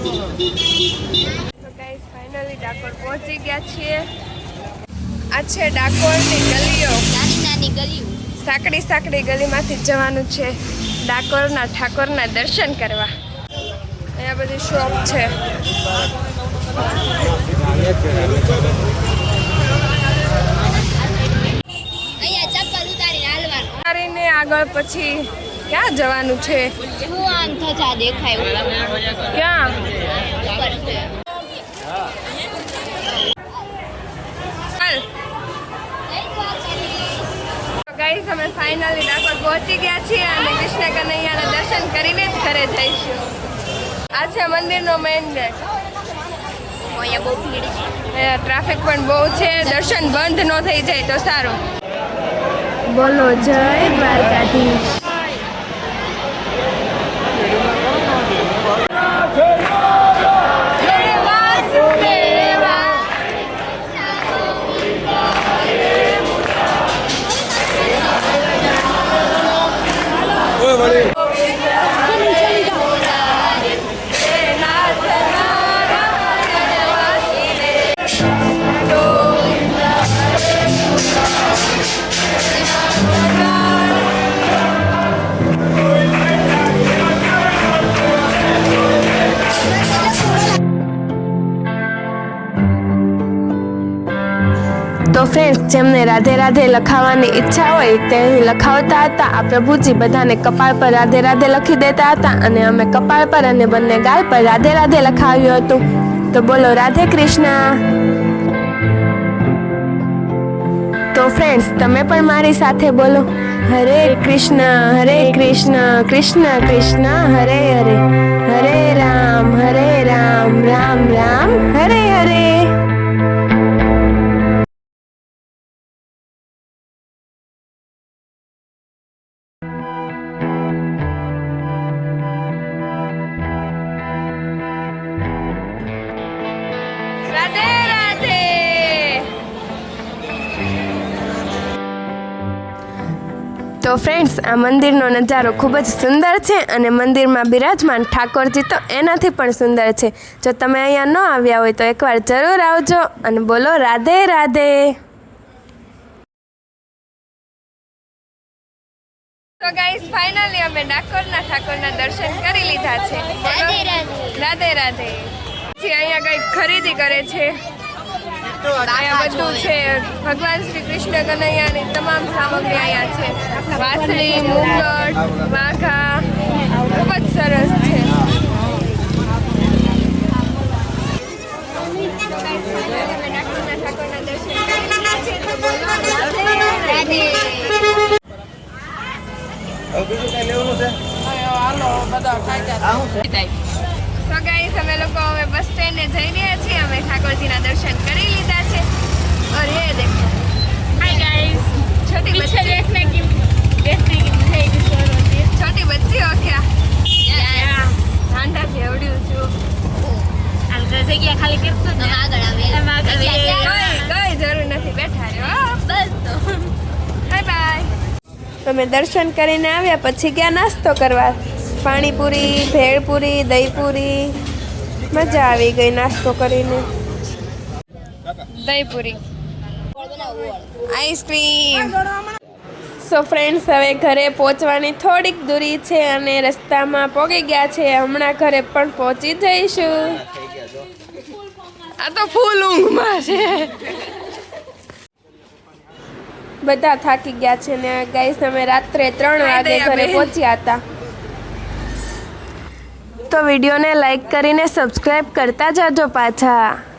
તો guys finally Dakor પહોંચી ગયા છીએ. આ છે ડાકોરની ગલીઓ. નાની નાની ગલીઓ. સાંકડી સાંકડી ગલીમાંથી જ જવાનું છે ડાકોરના ઠાકોરના દર્શન કરવા. અહીંયા બધી શોપ છે. ઉતારીને આગળ પછી ક્યાં જવાનું છે? ક્યાં? ગાઈસ અમે ફાઇનલી ડાકોર પહોંચી ગયા છીએ અને કૃષ્ણ કનૈયાના દર્શન કરીને જ ઘરે જઈશું. આ છે મંદિરનો મેઇન ગેટ અહીંયા બહુ ભીડ છે. ટ્રાફિક પણ બહુ છે દર્શન બંધ ન થઈ જાય તો સારું. બોલો જય દ્વારકાધીશ. તો ફ્રેન્ડ્સ જેમને રાધે રાધે લખાવાની ઈચ્છા હોય તે લખાવતા હતા. આ પ્રભુજી બધાને કપાળ પર રાધે રાધે લખી દેતા હતા અને અમે કપાળ પર અને બંને ગાલ પર રાધે રાધે લખાવ્યું હતું. તો બોલો, રાધે કૃષ્ણ. તો ફ્રેન્ડ્સ તમે પણ મારી સાથે બોલો. હરે કૃષ્ણ હરે કૃષ્ણ કૃષ્ણ કૃષ્ણ, હરે હરે. હરે રામ હરે રામ રામ તો ફ્રેન્ડ્સ આ મંદિરનો નજારો ખૂબ જ સુંદર છે અને મંદિરમાં બિરાજમાન ઠાકોરજી તો એનાથી પણ સુંદર છે. જો તમે અહીંયા ન આવ્યા હોય તો એકવાર જરૂર આવજો અને બોલો રાધે રાધે. તો ગાઈસ ફાઇનલી અમે ડાકોરના ઠાકોરના દર્શન કરી લીધા છે. રાધે રાધે. રાધે રાધે. પછી અહીંયા કંઈક ખરીદી કરે છે. અહીંયા બધું છે. ભગવાન શ્રી કૃષ્ણ કનૈયાની તમામ સામગ્રી અહીંયા છે. વાસળી મુગટ માખા ખૂબ જ સરસ છે. તો ગાઈસ અમે લોકો હવે બસ સ્ટેન્ડે જઈ રહ્યા છીએ અમે ઠાકોરજીના દર્શન કરી લીધા છે और ये देखो हाय गाइस छोटी पीछे बच्ची देखने की देखने की मुझे एक शोर होती है छोटी बच्ची हो क्या Yes. ઠંડા જેવડ્યું છું હાલ જશે ગયા ખાલી કરતો આમ આગળ આવે આમ આગળ આવે. અહીંયા કઈ કઈ જરૂર નથી બેઠા રહ્યો બસ તો બાય બાય તમે દર્શન કરીને આવ્યા પછી ગયા નાસ્તો કરવા પાણીપુરી ભેળપુરી દહીપુરી મજા આવી ગઈ નાસ્તો કરીને. દહીપુરી. આઈસ્ક્રીમ. સો ફ્રેન્ડ્સ હવે ઘરે પહોંચવાની થોડીક દૂરી છે અને રસ્તામાં પહોંચી ગયા છે. હમણાં ઘરે પણ પહોંચી જઈશું. આ તો ફૂલ ઊંઘમાં છે. બધા થાકી ગયા છે ને ગાઈસ અમે રાત્રે ત્રણ વાગે ઘરે પહોંચ્યા હતા. તો વિડીયોને લાઈક કરીને સબસ્ક્રાઈબ કરતા જાજો પાછા.